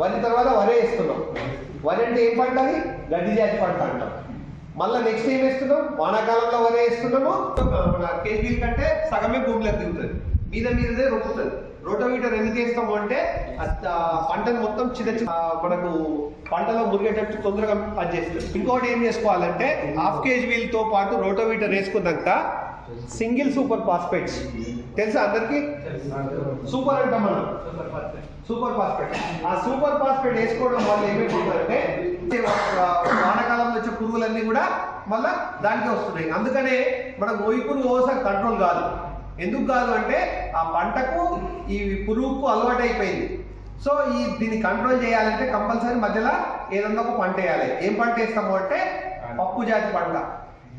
వరి తర్వాత వరే వేస్తున్నాం. వరి అంటే ఏం పంట అది గడ్డి జాతి పంట అంటాం. మళ్ళీ నెక్స్ట్ ఏం వేస్తున్నాం? వానాకాలంలో వరే వేస్తున్నాము. మన కేజీ కంటే సగమే భూమిలోకి దిగుతుంది మీద మీదదే రొప్పుతుంది రోటోవీటర్ ఎందుకు వేస్తాము అంటే పంటను మొత్తం చిన్న చిన్న మనకు పంటలో మురిగేటట్టు తొందరగా పనిచేస్తుంది ఇంకోటి ఏం చేసుకోవాలంటే హాఫ్ కేజీ వీల్తో పాటు రోటోవీటర్ వేసుకున్నాక సింగిల్ సూపర్ ఫాస్ఫేట్స్. తెలుసా అందరికి? సూపర్ అంటాం మనం. సూపర్ ఫాస్ఫేట్ ఆ సూపర్ ఫాస్ఫేట్ వేసుకోవడం వల్ల ఏమైపోతుందంటే వానాకాలంలో వచ్చే పురుగులన్నీ కూడా మళ్ళా దానికే వస్తున్నాయి. అందుకనే మనకు మొయ్యి పురుగు ఓసారి కంట్రోల్ కాదు. ఎందుకు కాదు అంటే ఆ పంటకు ఈ పురుగుకు అలవాటు అయిపోయింది. సో ఈ దీన్ని కంట్రోల్ చేయాలంటే కంపల్సరీ మధ్యలో ఏదన్నా ఒక పంట వేయాలి. ఏం పంట వేస్తాము అంటే పప్పు జాతి పంట.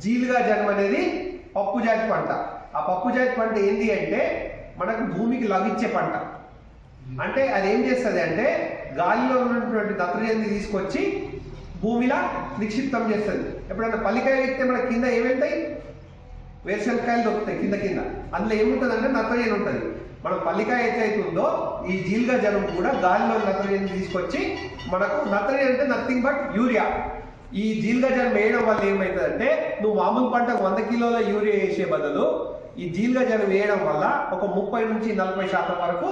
జీలుగా జన్మ అనేది పప్పు జాతి పంట. ఆ పప్పు జాతి పంట ఏంటి అంటే మనకు భూమికి లభించే పంట. అంటే అది ఏం చేస్తుంది అంటే గాలిలో ఉన్నటువంటి నత్రజని తీసుకొచ్చి భూమిలో నిక్షిప్తం చేస్తుంది. ఎప్పుడైనా పల్లికాయ ఎక్కితే మన కింద ఏమవుతాయి వేరుశనకాయలు దొరుకుతాయి కింద కింద. అందులో ఏముంటుంది అంటే నత్రజని ఉంటుంది. మనం పల్లికాయ ఎట్లయితుందో ఈ జీల్గా జనం కూడా గాలిలో నత్రజని తీసుకొచ్చి మనకు నత్రజని అంటే నథింగ్ బట్ యూరియా. ఈ జీల్గా జనం వేయడం వల్ల ఏమవుతుందంటే నువ్వు మామూలు పంటకు వంద కిలోల యూరియా వేసే బదులు ఈ జీల్గా వేయడం వల్ల ఒక ముప్పై నుంచి నలభై శాతం వరకు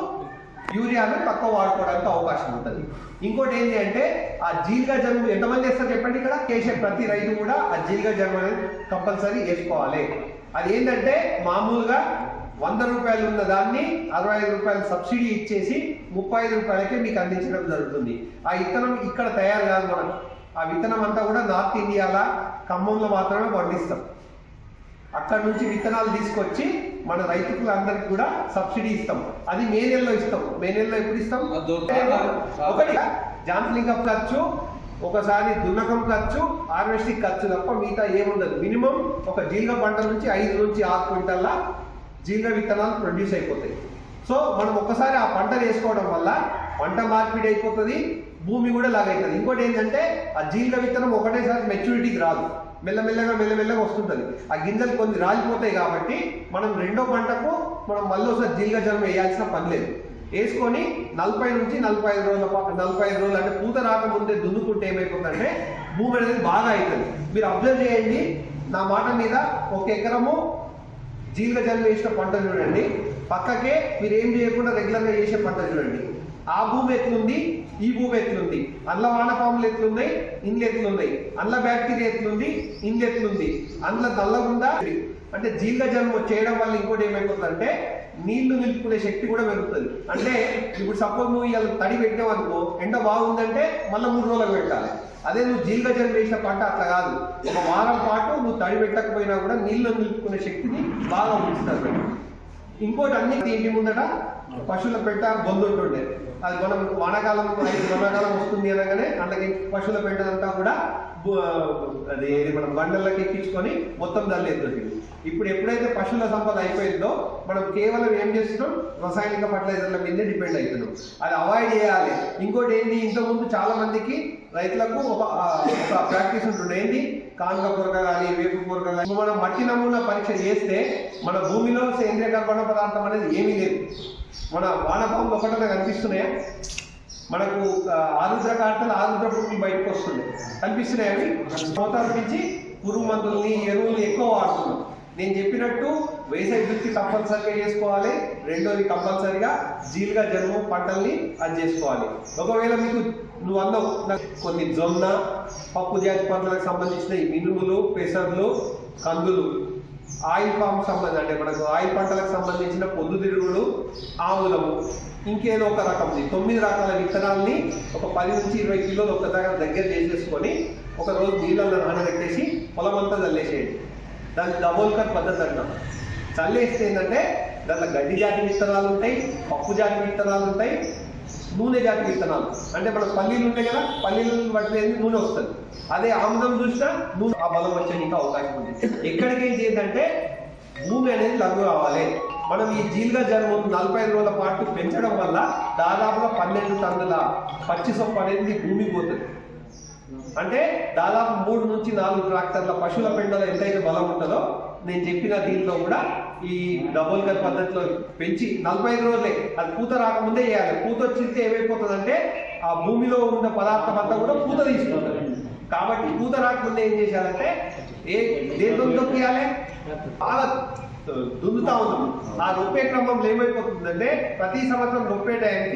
యూరియాను తక్కువ వాడుకోవడానికి అవకాశం ఉంటుంది. ఇంకోటి ఏంటి అంటే ఆ జీల్గా జన్మ ఎంతమంది వేస్తారు చెప్పండి ఇక్కడ? కేసే ప్రతి రైతు కూడా ఆ జీల్గా జన్మ అనేది కంపల్సరీ వేసుకోవాలి. అది ఏంటంటే మామూలుగా వంద రూపాయలు ఉన్న దాన్ని అరవై ఐదు రూపాయలు సబ్సిడీ ఇచ్చేసి ముప్పై ఐదు రూపాయలకే మీకు అందించడం జరుగుతుంది. ఆ విత్తనం ఇక్కడ తయారు కాదు మనం. ఆ విత్తనం అంతా కూడా నార్త్ ఇండియాలో ఖమ్మంలో మాత్రమే పండిస్తాం. అక్కడ నుంచి విత్తనాలు తీసుకొచ్చి మన రైతులందరికీ కూడా సబ్సిడీ ఇస్తాం. అది మే నెలలో ఇస్తాం. మే నెలలో ఎప్పుడు ఇస్తాం? ఒకటి జాన్స్లింగ్ ఖర్చు ఒకసారి దున్నకం ఖర్చు హార్వెస్టింగ్ ఖర్చు తప్ప మిగతా ఏముండదు. మినిమం ఒక జీలగ పంట నుంచి ఐదు నుంచి ఆరు క్వింటల్ల జీలగ విత్తనాలు ప్రొడ్యూస్ అయిపోతాయి. సో మనం ఒక్కసారి ఆ పంట వేసుకోవడం వల్ల పంట మార్పిడి అయిపోతుంది భూమి కూడా లాగైతుంది. ఇంకోటి ఏంటంటే ఆ జీలగ విత్తనం ఒకటేసారి మెచ్యూరిటీకి రాదు. మెల్లమెల్లగా మెల్లమెల్లగా వస్తుంటుంది. ఆ గింజలు కొన్ని రాలిపోతాయి కాబట్టి మనం రెండో పంటకు మనం మళ్ళీ ఒకసారి జీలగ జనం వేయాల్సిన పని లేదు. వేసుకొని నలభై నుంచి నలభై ఐదు రోజుల పాటు నలభై ఐదు రోజులు అంటే పూత రాకముందే దున్నుకుంటే ఏమైపోతుందంటే భూమి అనేది బాగా అవుతుంది. మీరు అబ్జర్వ్ చేయండి. నా మాట మీద ఒక ఎకరము జీలక జనం వేసిన పంట చూడండి. పక్కకే మీరు ఏం చేయకుండా రెగ్యులర్గా చేసే పంట చూడండి. ఆ భూమి ఎట్లుంది? ఈ భూమి ఎట్లుంది? అందులో వానపాములు ఎట్లున్నాయి? ఇండ్లు ఎట్లున్నాయి? అందులో బ్యాక్టీరియా ఎట్లుంది? ఇండ్లు ఎట్లుంది? అందులో నల్లగుందా అంటే జీలక జన్మ చేయడం వల్ల ఇంకోటి ఏమైపోతుందంటే నీళ్ళు నిలుపుకునే శక్తి కూడా పెరుగుతుంది. అంటే ఇప్పుడు సపోజ్ నువ్వు ఇవాళ తడి పెట్టావు అనుకో ఎండ బాగుందంటే మళ్ళీ మూడు రోజులకు పెట్టాలి. అదే నువ్వు జీలక జన్మ వేసిన పంట అట్లా కాదు. ఒక వారం పాటు నువ్వు తడి పెట్టకపోయినా కూడా నీళ్ళు నిలుపుకునే శక్తిని బాగా ఉంచుతారు. ఇంకోటి అన్ని ఇంటి ముందట పశువుల పెట్ట బొందుంటుండే అది మనం వానాకాలం ఐదు వానాకాలం వస్తుంది అనగానే అందులోకి పశువుల పెట్టదంతా కూడా అది ఏది మనం బండల్లోకి ఎక్కించుకొని మొత్తం దల్లేస్తుంది ఇప్పుడు ఎప్పుడైతే పశువుల సంపద అయిపోయిందో మనం కేవలం ఏం చేస్తున్నాం? రసాయనిక ఫర్టిలైజర్ల మీదే డిపెండ్ అవుతున్నాం. అది అవాయిడ్ చేయాలి. ఇంకోటి ఏంటి? ఇంతకుముందు చాలా మందికి రైతులకు ఒక ప్రాక్టీస్ ఉంటుండే. ఏంటి? కాంగ పొరక కానీ వేపు పొరక కానీ మనం మట్టి నమూనా పరీక్ష చేస్తే మన భూమిలో సేంద్రియ కర్బన పదార్థం అనేది ఏమీ లేదు. మన వానపాములు ఒకటనే కనిపిస్తున్నాయా? మనకు ఆరుద్ర కార్తలు ఆరుద్ర పురుగులు బయటకు వస్తున్నాయి. కనిపిస్తున్నాయి అవి? మోతాదు నుంచి పురుగు మందుల్ని ఎరువులు ఎక్కువ వాడుతున్నాం నేను చెప్పినట్టు వేసవి వృత్తి కంపల్సరీగా చేసుకోవాలి. రెండోది కంపల్సరిగా జీలుగా జన్మ పంటల్ని అది చేసుకోవాలి. ఒకవేళ మీకు నువ్వు అన్నావు కొన్ని జొన్న పప్పు జాతి పంటలకు సంబంధించిన మినుములు పెసర్లు కందులు ఆయిల్ ఫామ్ సంబంధం అంటే మనకు ఆయిల్ పంటలకు సంబంధించిన పొద్దుతిరుగుడు ఆవులము ఇంకేదో ఒక రకం. తొమ్మిది రకాల విత్తనాల్ని ఒక పది నుంచి ఇరవై కిలోలు ఒక దగ్గర దగ్గర చేసేసుకొని ఒక రోజు నీళ్ళల్లో నానబెట్టేసి పొలం అంతా చల్లేసేయండి. దాన్ని డబోల్కర్ పద్ధతి అంటాం. చల్లేస్తే ఏంటంటే దాంట్లో గడ్డి జాతి విత్తనాలు ఉంటాయి పప్పు జాతి విత్తనాలు ఉంటాయి నూనె జాతి విత్తనాలు. అంటే మన పల్లీలు ఉంటాయి కదా పల్లీలు పట్టిన నూనె వస్తుంది. అదే ఆముదం చూసినా నూనె ఆ బలం వచ్చేందుకు అవకాశం ఉంది. ఎక్కడికి ఏం చేయదంటే భూమి అనేది లఘు కావాలి మనం ఈ జీలుగా జన్మ నలభై ఐదు రోజుల పాటు పెంచడం వల్ల దాదాపుగా పన్నెండు టన్నుల పచ్చి సొప్పు అనేది భూమికి పోతుంది. అంటే దాదాపు మూడు నుంచి నాలుగు ట్రాక్టర్ల పశువుల పెండలో ఎంతైతే బలం ఉంటుందో నేను చెప్పిన దీంట్లో కూడా ఈ డబుల్ గర్ పద్ధతిలో పెంచి నలభై ఐదు రోజులే అది పూత రాకముందే వేయాలి పూత వచ్చిస్తే ఏమైపోతుందంటే ఆ భూమిలో ఉన్న పదార్థం అంతా కూడా పూత తీసుకుంటుంది కాబట్టి పూత రాకముందే ఏం చేశారంటే ఏ దేంతో తొక్కియాలి? బాగా దున్నుతా ఉన్నాం. ఆ నొప్పే క్రమంలో ఏమైపోతుందంటే ప్రతి సంవత్సరం నొప్పే టైంకి